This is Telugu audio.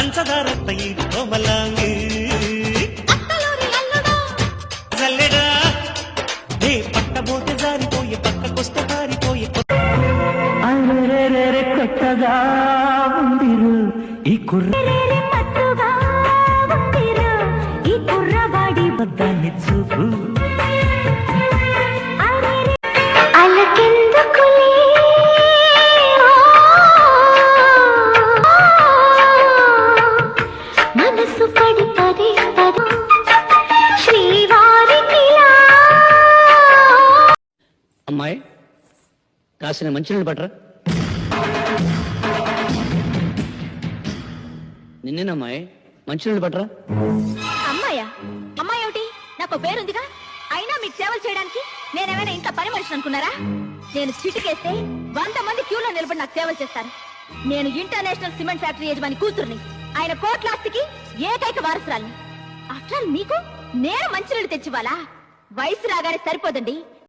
ఈడు కోమలాంగి. అత్తలూరి అల్లుడు జల్లెడా నే పట్టబోతే జారిపోయే పక్కకొస్తే పారిపోయే కొత్తగా ఉందిరు. ఈ కుర్ర రేరే మత్తుగా ఉందిరు. ఈ కుర్రవాడి దాన్ని చూపు. మనసు పడి అమ్మాయి కాసిన మంచినీళ్ళు పట్టరా నిన్నేనమ్మాయి మంచినీళ్ళు పట్టరా అమ్మాయా? అమ్మాయి ఏమిటి? నాకు పేరుందిగా? అయినా మీకు సేవలు చేయడానికి నేనేమైనా ఇంత పని మనిషి అనుకున్నారా? నేను చిటికేస్తే వంద మంది క్యూలో నిలబడి నాకు సేవలు చేస్తారు. నేను ఇంటర్నేషనల్ సిమెంట్ ఫ్యాక్టరీ యజమాని కూతుర్ని. ఆయన కోట్లాస్తికి ఏకైక వారసురాల్ని. అసలు మీకు నేను మంచినీళ్ళు తెచ్చివ్వాలా? వయసు రాగానే సరిపోదండి.